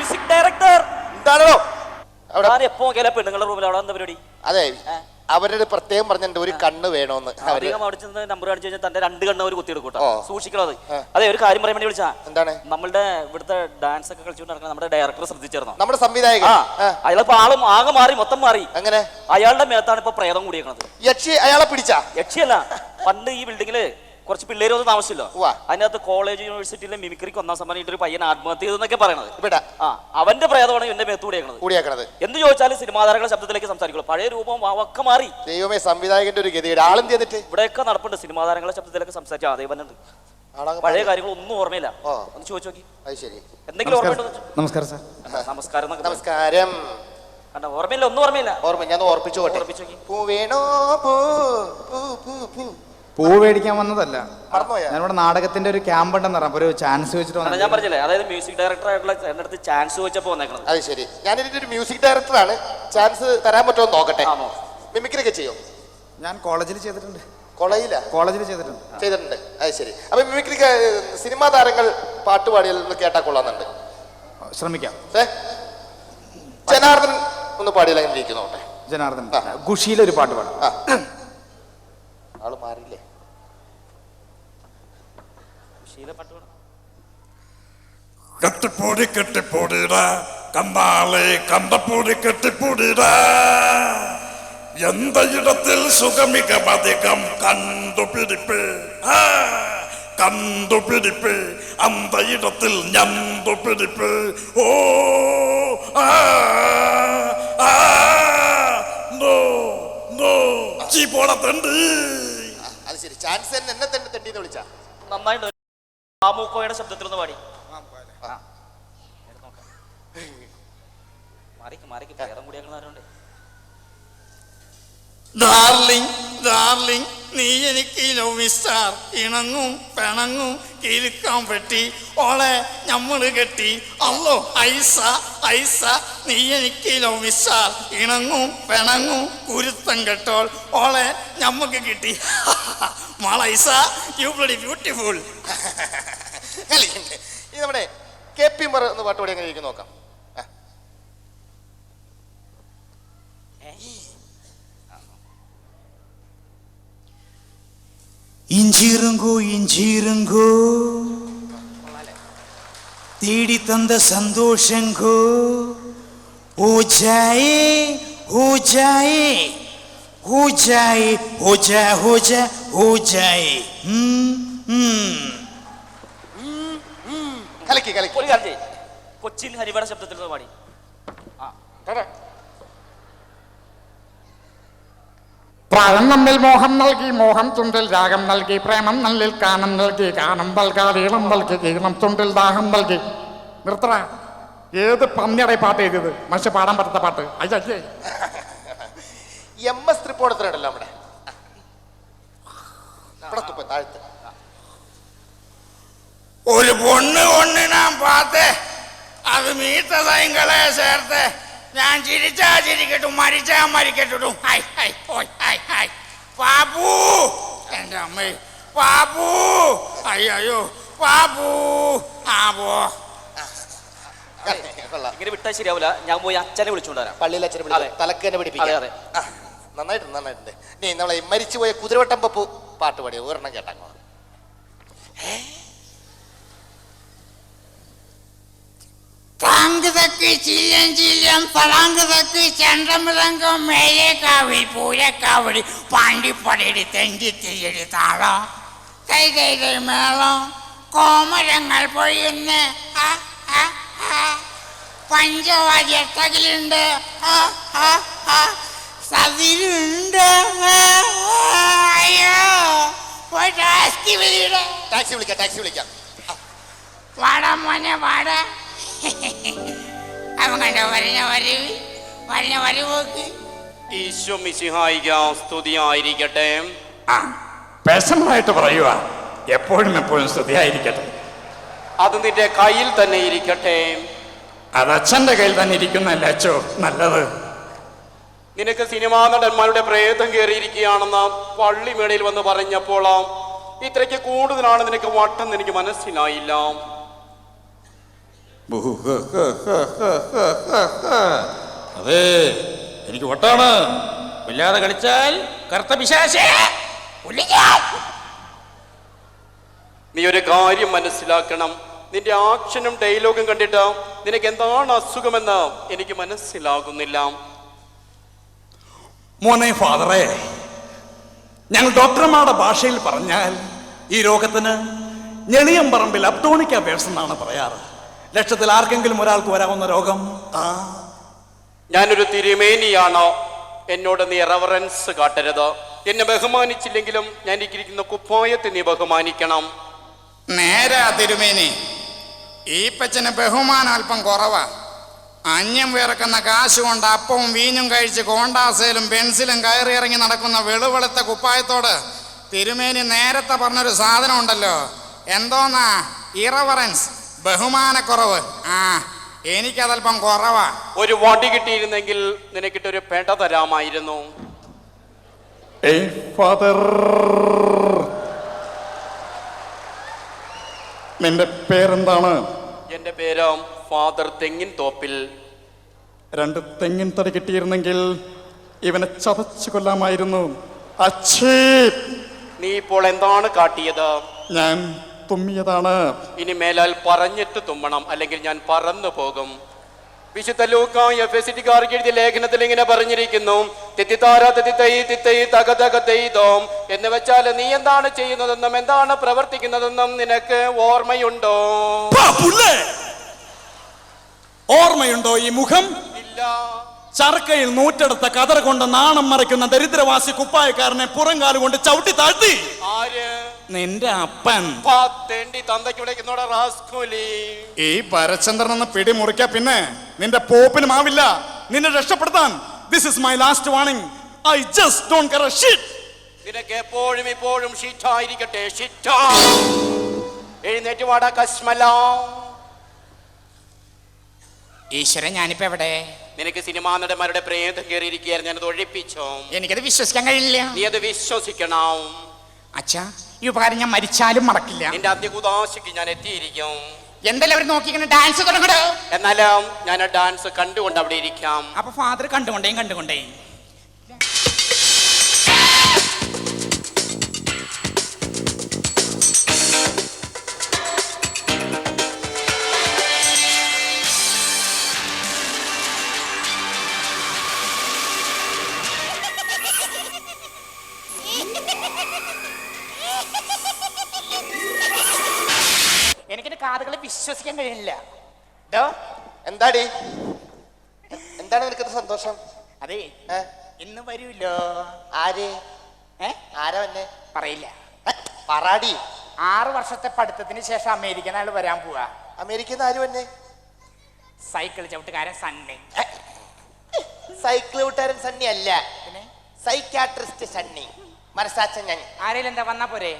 Music director എന്താണോ? അവിടെ ഞാൻ എപ്പോ നോക്കിയാലും പെണ്ണുങ്ങളുടെ റൂമിൽ അവിടെ എന്താ പരിപാടി. അതെ അവരുടെ പ്രത്യേകം പറഞ്ഞിട്ടുണ്ട് ഒരു കണ്ണ് വേണോന്ന്. അധികം അവിടെ ചെന്ന് നമ്പർ കാണിച്ചു കഴിഞ്ഞാൽ തന്റെ രണ്ട് കണ്ണ് ഒരു കുത്തിയെടുക്കൂട്ടോ സൂക്ഷിക്കണത്. സൂക്ഷിക്കണം അത് ഒരു കാര്യം പറയാൻ വേണ്ടി വിളിച്ചാ. എന്താണ്? നമ്മുടെ ഇവിടുത്തെ ഡാൻസ് ഒക്കെ കളിച്ചുകൊണ്ട് നടക്കുന്ന നമ്മുടെ ഡയറക്ടർ ശ്രദ്ധിച്ചിരുന്നു? നമ്മുടെ സംവിധായകൻ. അയാളിപ്പോ ആളും ആകെ മാറി മൊത്തം മാറി. അങ്ങനെ അയാളുടെ മേത്താണ് ഇപ്പൊ പ്രേതം കൂടിയേക്കണത്. യക്ഷി അയാളെ പിടിച്ചാ? യക്ഷിയല്ല പണ്ട് ഈ ബിൽഡിങ്ങിൽ കുറച്ച് പിള്ളേര് ഒന്നും താമസിച്ചില്ല. അതിനകത്ത് കോളേജ് യൂണിവേഴ്സിറ്റിയിലെ മിമിക്രിക്ക് ഒന്നാം സമ്മാനിട്ട് ഒരു പയ്യൻ ആത്മഹത്യ ചെയ്തെന്നൊക്കെ പറയണത്. ഇവിടെ. ആ അവന്റെ പ്രേതമാണ് എന്റെ മേത്ത് കൂടിയേക്കണത്. കൂടിയാക്കണത്. എന്ത് ചോദിച്ചാലും സിനിമാ താരങ്ങളുടെ ശബ്ദത്തിലേക്ക് സംസാരിക്കുള്ളൂ. പഴയ രൂപം ഒക്കെ മാറി. ദൈവമേ സംവിധായകന്റെ ഒരു ഗതിയുടെ ആളും ചെയ്തിട്ട്? ഇവിടെയൊക്കെ നടപ്പുണ്ട് സിനിമാ താരങ്ങളുടെ ശബ്ദത്തിലേക്ക് സംസാരിച്ച അതേ ദൈവനുണ്ട് പഴയ കാര്യങ്ങൾ ഒന്നും ഓർമ്മയില്ല. ഒന്ന് ചോദിച്ചു നോക്കി. അത് ശരി. എന്തെങ്കിലും ഓർമ്മയുണ്ടോ? നമസ്കാരം സാർ. നമസ്കാരം നമസ്കാരം. കണ്ടോ ഓർമ്മയില്ല ഒന്നും ഓർമ്മയില്ല. ഓർമ്മ ഞാൻ ഓർപ്പിച്ചു ഓർപ്പിച്ചു. പൂ വേണോ? പൂ പൂ പൂ. പൂ മേടിക്കാൻ വന്നതല്ല. മറന്നുപോയാ? ഞാനിവിടെ നാടകത്തിന്റെ ഒരു ക്യാമ്പ് ഉണ്ടെന്ന് പറഞ്ഞു അപ്പൊ ഒരു ചാൻസ് വെച്ചിട്ട് കാരണം ഞാൻ വന്നതാ. പറഞ്ഞില്ലേ അതായത് മ്യൂസിക് ഡയറക്ടർ ആയിട്ടുള്ള എന്റെ അടുത്ത് ചാൻസ് ചോദിച്ചപ്പോ വന്നേക്കണത് അത് ശരി. ഞാൻ ഇതിന്റെ ഒരു മ്യൂസിക് ഡയറക്ടറാണ് ചാൻസ് തരാൻ പറ്റുമോ എന്ന് നോക്കട്ടെ. ആണോ? മിമിക്രി ഒക്കെ ചെയ്യോ? ഞാൻ കോളേജിൽ ചെയ്തിട്ടുണ്ട്. കൊളയില്ല കോളേജിൽ ചെയ്തിട്ടുണ്ട്. ചെയ്തിട്ടുണ്ട്. അത് ശരി. അപ്പൊ മിമിക്രി സിനിമാ താരങ്ങൾ പാട്ടുപാടിയിൽ നിന്ന് കേട്ടാ കൊള്ളാന്നുണ്ട് ശ്രമിക്കാം. ഏ? ജനാർദ്ദൻ ഒന്ന് ഇരിക്കുന്നോട്ടെ ജനാർദ്ദൻ. ആ. ഖുഷിയിലെ ഒരു പാട്ട് പാടാം. ആ. ആൾ മാറിയില്ലേ. കെട്ടിപ്പൂടി കെട്ടിപ്പൂടിട കമ്പാളെ കണ്ടപ്പൂടി കെട്ടിപ്പൂടിട എന്ത ഇടത്തിൽ സുഖമികമധികം കണ്ടുപിടിപ്പ് കണ്ടുപിടിപ്പ് അന്തയിടത്തിൽ ഇടത്തിൽ ഞണ്ടുപിടിപ്പ് ഓ ആ നോ നോ. ചീ പോണ തണ്ട്. അത് ശരി. ചാൻസ് എന്നെ തന്നെ തണ്ടി എന്ന് വിളിച്ചാ. നന്നായിട്ട് ആമൂക്കോയുടെ ശബ്ദത്തിലൊന്ന് പാടി ആ. എടുത്ത് നോക്കാം. മാറിക്ക് മാറിക്ക് പ്രേതം കൂടിയാക്കുന്നവരുണ്ട് ഡാർലിംഗ് ഡാർലിംഗ് നീ എനിക്ക് ലവിസ്റ്റാർ ഇണങ്ങും പിണങ്ങും കിരുക്കാൻ പറ്റി. ഓളെ നമ്മൾ കെട്ടി. അല്ലോ ഐസ ഐസ നീ എനിക്ക് ലവിസ്റ്റാർ ഇണങ്ങും പിണങ്ങും കുരുത്തം കെട്ടോൾ. ഓളെ നമുക്ക് കിട്ടി. മാളൈസ യു ബ്ലഡി ബ്യൂട്ടിഫുൾ ഈ നമ്മുടെ കെ പി മർ എന്ന് പാട്ടുപാടി എങ്ങനെ നോക്കാം. இஞ்சிருங்கோ இஞ்சிருங்கோ தேடி தந்த சந்தோஷங்கோ ஓ ஜாயே ஓ ஜாயே ஓ ஜாயே ஓ ஜா ஓ ஜா ஓ ஜாயே ம் ம் കലക്കി കലക്കി ഒരു കാര്യം ചെയ്യ്. കൊച്ചിൻ ഹരിവയുടെ ശബ്ദത്തിലൊന്ന് പാടി പ്രായം നമ്മിൽ മോഹം നൽകി മോഹം തുണ്ടിൽ രാഗം നൽകി പ്രേമം നല്ലിൽ കാനം നൽകി കാനം നൽകാതെ ഈളം നൽകി ഈളം തുണ്ടിൽ ദാഹം നൽകി. നിർത്തറ ഏത് പന്നിയുടെ പാട്ട് എഴുതിയത്? മനുഷ്യ പാടാൻ പറ്റാത്ത പാട്ട്. അയ്യേ എം എസ് തൃപ്പോണത്തിനുണ്ടല്ലോ അവിടെ. താഴത്ത്. ഒരു പൊണ്ണ് ഒന്ന് ഞാൻ പാത്തേ. അത് മീത്ത സൈങ്കളെ ചേർത്ത്. ഞാൻ ചിരിച്ചാ ചിരിക്കട്ടും മരിച്ചാ മരിക്കട്ടും. ഹൈ ഹൈ ഓയ് ഹൈ ഹൈ. പാപ്പു എന്റെ അമ്മേ പാപ്പു അയ്യോ പാപ്പു ആ പോ. ഇങ്ങനെ വിട്ടാൽ ശരിയാവില്ല ഞാൻ പോയി അച്ഛനെ വിളിച്ചുകൊണ്ടുവരാം പള്ളിയിലെ പള്ളിയിൽ അച്ഛനെ. വിളിക്കാം തലക്ക് തന്നെ അതെ, പിടിപ്പിക്കാം അതെ. നന്നായിട്ടുണ്ട് നന്നായിട്ടുണ്ട്. നീ നമ്മളെ മരിച്ചു മരിച്ചുപോയ കുതിരവട്ടം പപ്പു പാട്ട് പാടിയ ഒരെണ്ണം കേട്ടാ തക്ക് ചില്ലം ചില്ലം തളാങ്കതക്ക് ചണ്ടമിളങ്കം മേലേക്കാവിൽ പൂരക്കാവടി പാണ്ടിപ്പടയുടെ തെണ്ടിത്തിരി താളം. കൈ തൈ മേളം കോമരങ്ങൾ പൊഴിയുന്ന. പഞ്ചവാദ്യ തകിലുണ്ട്. സതിരുണ്ട് അയ്യോ. പോയി വിളിയുടെ. ടാക്സി വിളിക്കാം ടാക്സി വിളിക്കാം. വാടാ മോനെ വാടാ. അവൻ കണ്ടോ വരഞ്ഞ വരവ് വരഞ്ഞ വരവോക്ക്. ഈശോ മിശിഹായിക്കാം സ്തുതിയായിരിക്കട്ടെ. പേഴ്സണലായിട്ട് പറയുക എപ്പോഴും എപ്പോഴും സ്തുതിയായിരിക്കട്ടെ. അത് നിന്റെ കയ്യിൽ തന്നെ ഇരിക്കട്ടെ. അത് അച്ഛന്റെ കയ്യിൽ തന്നെ ഇരിക്കുന്നല്ല അച്ചോ നല്ലത്. നിനക്ക് സിനിമാ നടന്മാരുടെ പ്രേതം കയറിയിരിക്കുകയാണെന്ന് പള്ളിമേടയിൽ വന്ന് പറഞ്ഞപ്പോൾ ഇത്രയ്ക്ക് കൂടുതലാണ് നിനക്ക് വട്ടം എനിക്ക് മനസ്സിലായില്ല. അതെ എനിക്ക് വട്ടാണ്. ഇല്ലാതെ കളിച്ചാൽ കറുത്ത പിശാശേ. നീ ഒരു കാര്യം മനസ്സിലാക്കണം. നിന്റെ ആക്ഷനും ഡയലോഗും കണ്ടിട്ട് നിനക്ക് എന്താണ് അസുഖമെന്ന് എനിക്ക് മനസ്സിലാകുന്നില്ല. മോനെ ഫാദറെ ഞങ്ങൾ ഡോക്ടർമാരുടെ ഭാഷയിൽ പറഞ്ഞാൽ ഈ രോഗത്തിന് ഞെളിയം പറമ്പിൽ അപ്റ്റോണിക്ക പേഴ്സ് എന്നാണ് പറയാറ്. ലക്ഷത്തിൽ ആർക്കെങ്കിലും ഒരാൾക്ക് വരാവുന്ന രോഗം? ആ. ഞാനൊരു തിരുമേനിയാണോ? എന്നോട് നീ റെവറൻസ് കാട്ടരുത്. എന്നെ ബഹുമാനിച്ചില്ലെങ്കിലും ഞാൻ ഇരിക്കുന്ന കുപ്പായത്തെ നീ ബഹുമാനിക്കണം. നേരാ തിരുമേനി. ഈപ്പച്ചന് പച്ചന് ബഹുമാനം അല്പം കുറവാ. അന്യം വിറക്കുന്ന കാശ് കൊണ്ട് അപ്പവും വീഞ്ഞും കഴിച്ച് കോണ്ടാസയിലും പെൻസിലും കയറി ഇറങ്ങി നടക്കുന്ന വെളുവെളുത്ത കുപ്പായത്തോട് തിരുമേനി നേരത്തെ പറഞ്ഞൊരു സാധനം ഉണ്ടല്ലോ എന്തോന്നാ? ഇറവറൻസ് ബഹുമാനക്കുറവ്. ആ എനിക്കതല്പം കുറവാ. ഒരു വടി കിട്ടിയിരുന്നെങ്കിൽ നിനക്കിട്ടൊരു പേട്ട തരാമായിരുന്നു. നിന്റെ പേരെന്താണ്? എന്റെ പേര് ഫാദർ തെങ്ങിൻ തോപ്പിൽ. രണ്ട് തെങ്ങിൻ തടി കിട്ടിയിരുന്നെങ്കിൽ ഇവനെ ചതച്ചു കൊല്ലാമായിരുന്നു. അച്ഛേ. നീ ഇപ്പോൾ എന്താണ് കാട്ടിയത്? ഞാൻ തുമ്മിയതാണ്. ഇനി മേലാൽ പറഞ്ഞിട്ട് തുമ്മണം അല്ലെങ്കിൽ ഞാൻ പറന്നു പോകും. വിശുദ്ധ ലൂക്ക എഫ് എസ് ടിക്കാർക്ക് എഴുതിയ ലേഖനത്തിൽ ഇങ്ങനെ പറഞ്ഞിരിക്കുന്നു തെത്തിത്താര തെത്തിത്തൈ തിത്തൈ തക തക തെയ്തോം. എന്ന് വെച്ചാൽ നീ എന്താണ് ചെയ്യുന്നതെന്നും എന്താണ് പ്രവർത്തിക്കുന്നതെന്നും നിനക്ക് ഓർമ്മയുണ്ടോ? ഓർമ്മയുണ്ടോ ഈ മുഖം? ഇല്ല. ചർക്കയിൽ നൂറ്റെടുത്ത കതർ കൊണ്ട് നാണം മറയ്ക്കുന്ന ദരിദ്രവാസി കുപ്പായക്കാരനെ പുറങ്കാലുകൊണ്ട് കൊണ്ട് ചവിട്ടി താഴ്ത്തി. ആര്? നിന്റെ അപ്പൻ. പാത്തേണ്ടി തന്തയ്ക്ക് വിളിക്കുന്നോടെ റാസ്കൂലി. ഈ പരചന്ദ്രൻ എന്ന് പിടി മുറിക്ക പിന്നെ. നിന്റെ പോപ്പിനും മാവില്ല. നിന്നെ രക്ഷപ്പെടുത്താൻ. This is my last warning I just don't care shit നിനക്ക് എപ്പോഴും ഇപ്പോഴും ഷിറ്റായിരിക്കട്ടെ ഷിറ്റാ എഴുന്നേറ്റ് വാടാ കശ്മല. ഈശ്വരൻ ഞാനിപ്പോ എവിടെ? നിനക്ക് സിനിമാ നടന്മാരുടെ പ്രേതം കയറിയിരിക്കുകയായിരുന്നു. ഞാനത് ഒഴിപ്പിച്ചോ? എനിക്കത് വിശ്വസിക്കാൻ കഴിയില്ല. നീ അത് വിശ്വസിക്കണം. അച്ഛാ ഈ ഉപകാരം ഞാൻ മരിച്ചാലും മറക്കില്ല. നിന്റെ അന്ത്യകുദാശയ്ക്ക് ഞാൻ എത്തിയിരിക്കും. എന്തെല്ലാം അവർ നോക്കിക്കണ ഡാൻസ് തുടങ്ങടോ എന്നാലും ഞാൻ ഡാൻസ് കണ്ടുകൊണ്ട് അവിടെ ഇരിക്കാം. അപ്പൊ ഫാദർ കണ്ടുകൊണ്ടേയും കണ്ടുകൊണ്ടേ. വിശ്വസിക്കാൻ കഴിയുന്നില്ല ഡോ എന്താടി? എന്താണ് നിനക്കത് സന്തോഷം? അതെ ഏ? ഇന്ന് വരൂല്ലോ ആര്? ഏ? ആരാ വന്നെ? പറയില്ല. പറാടി. ആറ് വർഷത്തെ പഠിത്തത്തിന് ശേഷം അമേരിക്കൻ ആൾ വരാൻ പോവാ. അമേരിക്കന്ന് ആര് വന്നെ? സൈക്കിൾ ചവിട്ടുകാരൻ സണ്ണി. സൈക്കിൾ കൂട്ടുകാരൻ സണ്ണി അല്ല. പിന്നെ? സൈക്യാട്രിസ്റ്റ് സണ്ണി. മനസ്സാച്ചൻ ഞാൻ. ആരേലും എന്താ വന്നാ പോരെ?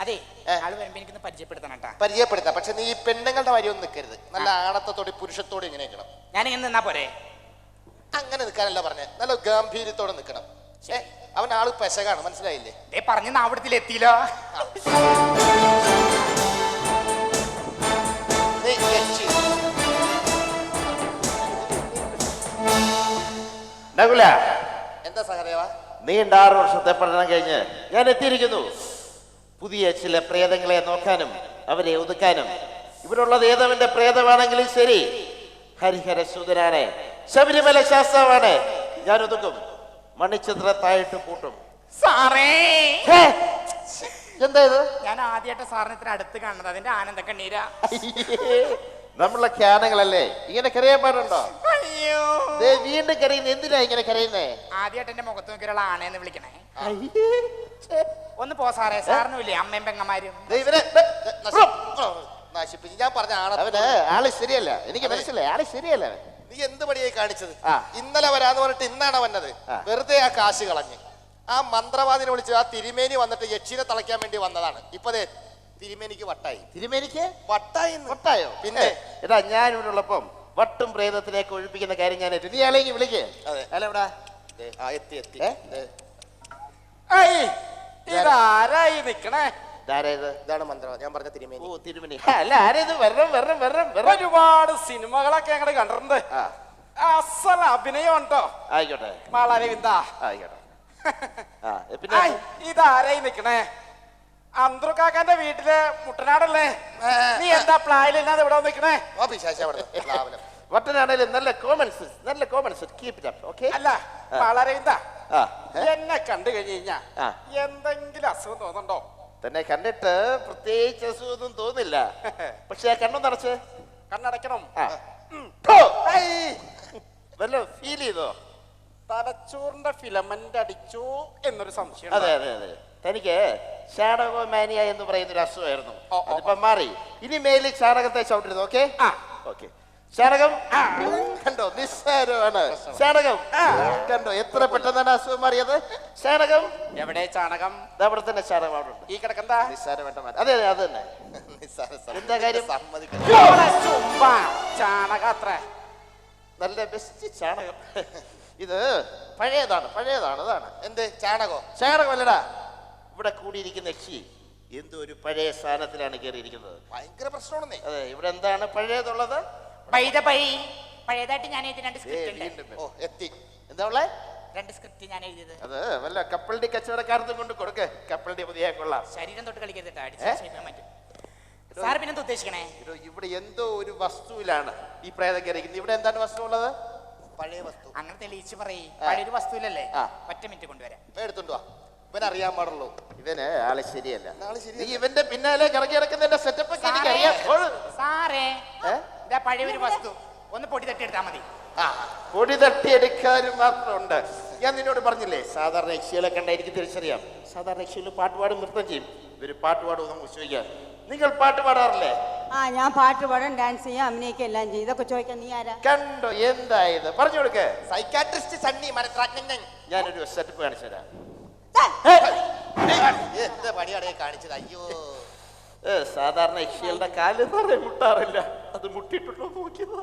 അതെ. ആൾ വരുമ്പോ എനിക്കൊന്ന് പരിചയപ്പെടുത്തണം കേട്ടാ. പരിചയപ്പെടുത്താം. പക്ഷെ നീ ഈ വരി ഒന്നും നിൽക്കരുത് നല്ല ആണത്തോടെ പുരുഷത്തോടെ ഇങ്ങനെ നിൽക്കണം ഞാനിങ്ങനെ നിന്നാ പോരെ? അങ്ങനെ നിൽക്കാനല്ല പറഞ്ഞേ. നല്ല ഗാംഭീര്യത്തോടെ നിൽക്കണം ഏ അവൻ ആൾ പെശകാണ് മനസ്സിലായില്ലേ? ദേ പറഞ്ഞ് നാവിടത്തിൽ എത്തിയില്ലോ? നീ. നകുല എന്താ സഹദേവ? നീ ആറ് വർഷത്തെ പഠനം കഴിഞ്ഞ്. ഞാൻ എത്തിയിരിക്കുന്നു. പുതിയ ചില പ്രേതങ്ങളെ നോക്കാനും അവരെ ഒതുക്കാനും. ഇവിടുള്ളത് ഏതവന്റെ പ്രേതമാണെങ്കിലും ശരി. ഹരിഹര സുതനാണ്. ശബരിമല ശാസ്ത്രമാണ് ഞാൻ ഒതുക്കും. മണിച്ചിത്രത്തായിട്ട് കൂട്ടും സാറേ! എന്താ ഇത്? ഞാൻ ആദ്യമായിട്ട് സാറിന് ഇത്ര അടുത്ത് കാണുന്നത്. അതിന്റെ ആനന്ദ കണ്ണീരാ. നമ്മളെ ക്യാനകളല്ലേ ഇങ്ങനെ കരയാൻ പാടുണ്ടോ? അയ്യോ. ദേ വീണ്ടും കരയുന്നത് എന്തിനാ ഇങ്ങനെ കരയുന്നേ? ആദ്യമായിട്ട് എന്റെ മുഖത്ത് നോക്കിയുള്ള ആണേന്ന് വിളിക്കണേ. ഒന്ന് പോ സാറേ സാറിനുമില്ലേ അമ്മയും പെങ്ങന്മാരും? ദേ ഇവനെ നശിപ്പിച്ച്. ഞാൻ പറഞ്ഞ ആൾ ശരിയല്ല. എനിക്ക് മനസ്സിലായി. ആൾ ശരിയല്ല അവൻ. നീ എന്ത് പണിയായി കാണിച്ചത്? ആ. ഇന്നലെ വരാന്ന് പറഞ്ഞിട്ട് ഇന്നാണ് വന്നത്? ആ. വെറുതെ ആ കാശ് കളഞ്ഞ്. ആ മന്ത്രവാദിനെ വിളിച്ച് ആ തിരുമേനി വന്നിട്ട് യക്ഷിനെ തളയ്ക്കാൻ വേണ്ടി വന്നതാണ്. ഇപ്പൊ ദേ തിരുമേനിക്ക് വട്ടായി. തിരുമേനിക്ക് വട്ടായി വട്ടായോ? പിന്നെ എടാ ഞാൻ ഇവിടെ ഉള്ളപ്പം വട്ടും പ്രേതത്തിനെയൊക്കെ ഒഴിപ്പിക്കുന്ന കാര്യം ഞാൻ ഏറ്റു നീ ആളെങ്കിൽ വിളിക്കേ. അതെ. അല്ല ഇവിടെ ദേ, ആ എത്തി എത്തി. ഏ? ദേ. ഇതാരായി നിക്കണേ? ഇതാരേത് ഇതാണ് മന്ത്രം ഞാൻ പറഞ്ഞ തിരുമേനി. ഓ തിരുമേനി. തിരുമണി അല്ല ആരേത് വരണം വരണം വരണം വരണം. ഒരുപാട് സിനിമകളൊക്കെ ഞങ്ങൾ കണ്ടിട്ടുണ്ട്. ആ. അസൽ അഭിനയം ഉണ്ടോ? ആയിക്കോട്ടെ. മാളാരവിന്ദ. ആയിക്കോട്ടെ. ആ പിന്നെ ഇതാരായി നിക്കണേ? അന്ത്രുക്കാക്കാന്റെ വീട്ടിലെ മുട്ടനാടല്ലേ? നീ എന്താ പ്ലായിലില്ലാതെ ഇവിടെ നിൽക്കണേ ഓ പിശാശ അവിടെ വട്ടനാണേലും നല്ല കോമൺ സെൻസ് നല്ല common sense keep it up okay അല്ല വളരെ? എന്നെ കണ്ടു കഴിഞ്ഞു കഴിഞ്ഞാ എന്തെങ്കിലും അസുഖം തോന്നുന്നുണ്ടോ? തന്നെ കണ്ടിട്ട് പ്രത്യേകിച്ച് അസുഖമൊന്നും തോന്നില്ല. പക്ഷെ കണ്ണു നിറച്ച് കണ്ണടയ്ക്കണം. ആ. വല്ല ഫീൽ ചെയ്തോ? തലച്ചോറിന്റെ ഫിലമെന്റ് അടിച്ചു എന്നൊരു സംശയം അതെ അതെ അതെ. തനിക്ക് ചാണകോമാനിയ എന്ന് പറയുന്ന ഒരു അസുഖമായിരുന്നു. ഓ, മാറി. ഇനി മേലിൽ ചാണകത്തെ ചവിട്ടരുത് ഓക്കെ. ഓക്കെ. ചാണകം കണ്ടോ? നിസ്സാരമാണ്. ചാണകം കണ്ടോ? എത്ര പെട്ടെന്നാണ് അസുഖം മാറിയത്? ചാണകം എവിടെ ചാണകം? അവിടെ തന്നെ ചാണകം അവിടെ ഉണ്ട്. ഈ കിടക്കണ്ട നിസ്സാരമായിട്ട് അതെ അതെ അത് തന്നെ. എന്താ കാര്യം? ചാണകം അത്ര. നല്ല ബെസ്റ്റ് ചാണകം. ഇത് പഴയതാണ് പഴയതാണ് അതാണ്. എന്ത്? ചാണകോ. ചാണകമല്ലടാ. ഇവിടെ കൂടിയിരിക്കുന്ന യക്ഷി എന്തോ ഒരു പഴയ സ്ഥാനത്തിലാണ് കയറിയിരിക്കുന്നത്? ഭയങ്കര പ്രശ്നമാണെന്നേ. അതെ ഇവിടെ എന്താണ് പഴയതുള്ളത്? പഴയതായിട്ട് ഞാൻ എഴുതി രണ്ട് സ്ക്രിപ്റ്റ് ഉണ്ട്. ഓ എത്തി. എന്താ ഉള്ളേ? രണ്ട് സ്ക്രിപ്റ്റ് ഞാൻ എഴുതിയത്. അത് വല്ല കപ്പലിന്റെ കച്ചവടക്കാരത്തും കൊണ്ട് കൊടുക്ക്. കപ്പലിന്റെ പുതിയ കൊള്ളാം. ശരീരം തൊട്ട് കളിക്കരുത് സാർ പിന്നെന്താ ഉദ്ദേശിക്കണേ? ഇവിടെ എന്തോ ഒരു വസ്തുവിലാണ് ഈ പ്രേതം കയറിയിരിക്കുന്നത്. ഇവിടെ എന്താണ് വസ്തു ഉള്ളത് പഴയ വസ്തു. അങ്ങനെ തെളിയിച്ച് പറയ്. പഴയൊരു വസ്തുവിലല്ലേ? ആ. ഒറ്റ മിനിറ്റ് കൊണ്ടുവരാം. ഇപ്പൊ എടുത്തോണ്ട് വാ. ഇവൻ അറിയാൻ പാടുള്ളൂ. ഇവന് ആൾ ശരിയല്ല. ആൾ ശരിയല്ല. നീ ഇവന്റെ പിന്നാലെ കറങ്ങി ഇറക്കുന്നതിന്റെ സെറ്റപ്പ് ഒക്കെ. സാറേ ഏ? ഇതാ പഴയ ഒരു വസ്തു. ഒന്ന് പൊടി തട്ടി എടുത്താൽ മതി. ആ, പൊടി തട്ടിയെടുക്കാനും മാത്രമുണ്ട്. ഞാൻ നിന്നോട് പറഞ്ഞില്ലേ സാധാരണ യക്ഷികളെ കണ്ട എനിക്ക് തിരിച്ചറിയാം. സാധാരണ യക്ഷികൾ പാട്ടുപാടും നൃത്തം ചെയ്യും. ഇവർ പാട്ടുപാടും നമുക്ക് ചോദിക്കാം നിങ്ങൾ പാട്ട് പാടാറില്ലേ? ആ ഞാൻ പാട്ട് പാടും ഡാൻസ് ചെയ്യാം അഭിനയിക്കും എല്ലാം ചെയ്യും. ഇതൊക്കെ ചോദിക്കാൻ നീ ആരാ? കണ്ടോ എന്തായത്? പറഞ്ഞു കൊടുക്കേ. സൈക്കാട്രിസ്റ്റ് സണ്ണി മരത്രാജ്ഞൻ ഞാനൊരു സെറ്റപ്പ് കാണിച്ചു തരാം. എന്ത് പണിയാടേ കാണിച്ചത്? അയ്യോ. സാധാരണ യക്ഷികളുടെ കാൽ മുട്ടാറില്ല. അത് മുട്ടിയിട്ടുണ്ടോ നോക്കിയത്.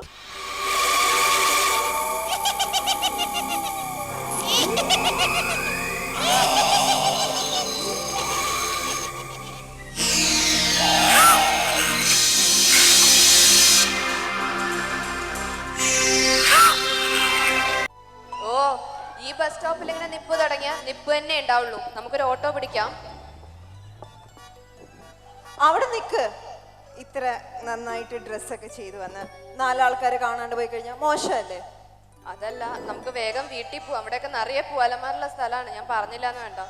സ്റ്റോപ്പിൽ ഇങ്ങനെ നിപ്പ് തുടങ്ങിയ നിപ്പ് തന്നെ ഉണ്ടാവുള്ളൂ. നമുക്കൊരു ഓട്ടോ പിടിക്കാം. അവിടെ നിക്ക്. ഇത്ര നന്നായിട്ട് ഡ്രസ്സൊക്കെ ചെയ്തു വന്ന് നാലാൾക്കാർ കാണാണ്ട് പോയി കഴിഞ്ഞാൽ മോശമല്ലേ? അതല്ല നമുക്ക് വേഗം വീട്ടിൽ പോവാം. അവിടെയൊക്കെ നിറയെ പൂവാലമാരുള്ള സ്ഥലമാണ്. ഞാൻ പറഞ്ഞില്ല എന്ന് വേണ്ട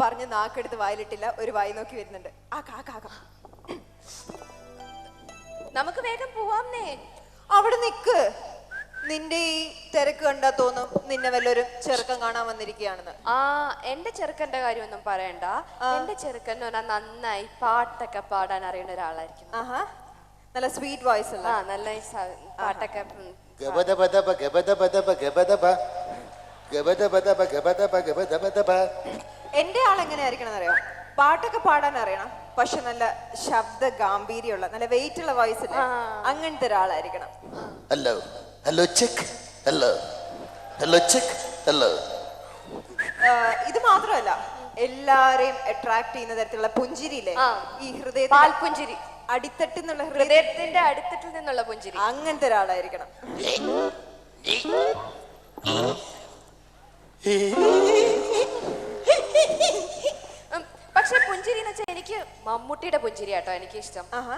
പറഞ്ഞ് നാക്കെടുത്ത് വായിലിട്ടില്ല. ഒരു വായി നോക്കി വരുന്നുണ്ട്. ആ കാ കാ കാ. നമുക്ക് വേഗം പോവാം അവിടെ നിക്ക്. നിന്റെ ഈ തിരക്ക് കണ്ടാ തോന്നും നിന്നെ വല്ലൊരു ചെറുക്കൻ കാണാൻ വന്നിരിക്കുകയാണെന്ന്. ആ എന്റെ ചെറുക്കന്റെ കാര്യമൊന്നും പറയണ്ട. എന്റെ ചെറുക്കൻ എന്ന് പറഞ്ഞാൽ നന്നായി പാട്ടൊക്കെ പാടാൻ അറിയുന്ന ഒരാളായിരിക്കും. ആഹാ. നല്ല സ്വീറ്റ് വോയിസ് ആ അല്ല നല്ല ഈ സ- പാട്ടൊക്കെ ഉം, ഗബദബദബ ഗബദബദബ ഗബദബ. ഗബദബദബ ഗബദബ ഗബദബദബ. എന്റെ ആൾ എങ്ങനെയായിരിക്കണം എന്നറിയോ? അറിയോ പാട്ടൊക്കെ പാടാൻ അറിയണം. പക്ഷെ നല്ല ശബ്ദ ഗാംഭീര്യമുള്ള നല്ല വെയിറ്റ് ഉള്ള വോയിസ് ഇല്ലേ അങ്ങനത്തെ ഒരാളായിരിക്കണം. Hello hello check hello hello check hello ഇത് മാത്രമല്ല എല്ലാരെയും അട്രാക്ട് ചെയ്യുന്ന തരത്തിലുള്ള പുഞ്ചിരിയില്ലേ? ആ. ഈ ഹൃദയ പാൽപുഞ്ചിരി. അടിത്തട്ടിൽ നിന്നുള്ള ഹൃദയ ഹൃദയത്തിന്റെ അടുത്തിട്ടിൽ നിന്നുള്ള പുഞ്ചിരി. അങ്ങനത്തെ ഒരാളായിരിക്കണം. ഉം, പക്ഷെ പുഞ്ചിരി എന്ന് വെച്ചാൽ എനിക്ക് മമ്മൂട്ടിയുടെ പുഞ്ചിരി കേട്ടോ എനിക്ക് ഇഷ്ടം ആഹാ.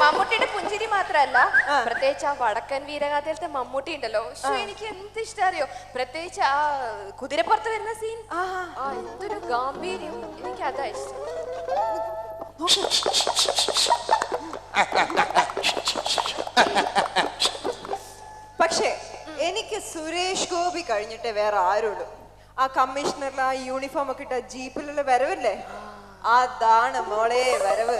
മമ്മൂട്ടിയുടെ പുഞ്ചിരി മാത്രല്ല പ്രത്യേകിച്ച് ആ വടക്കൻ വീരഗാഥയിലത്തെ മമ്മൂട്ടി ഉണ്ടല്ലോ. പക്ഷെ എനിക്ക് എന്ത് ഇഷ്ടം അറിയോ? പ്രത്യേകിച്ച് ആ കുതിരപ്പുറത്ത് വരുന്ന സീൻ എന്തൊരു ഗാംഭീര്യം. എനിക്ക് അതാ ഇഷ്ടം. പക്ഷേ എനിക്ക് സുരേഷ് ഗോപി കഴിഞ്ഞിട്ട് വേറെ ആരുള്ളൂ. ആ കമ്മീഷണറിൽ ആ യൂണിഫോം ഒക്കെ ഇട്ട ജീപ്പിലുള്ള വരവില്ലേ? അതാണ് മോളെ വരവ്.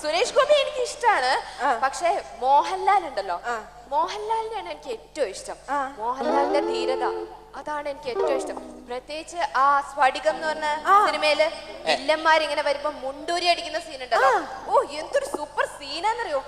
സുരേഷ് ഗോപി എനിക്ക് ഇഷ്ടമാണ് പക്ഷെ മോഹൻലാൽ ഉണ്ടല്ലോ. മോഹൻലാലിനെയാണ് എനിക്ക് ഏറ്റവും ഇഷ്ടം. മോഹൻലാലിന്റെ ധീരത അതാണ് എനിക്ക് ഏറ്റവും ഇഷ്ടം. പ്രത്യേകിച്ച് ആ സ്ഫടികം എന്ന് പറഞ്ഞ സിനിമയിൽ വില്ലന്മാരിങ്ങനെ വരുമ്പോ മുണ്ടൂരി അടിക്കുന്ന സീൻ ഉണ്ടല്ലോ. ഓ എന്തൊരു സൂപ്പർ സീനാന്നറിയോ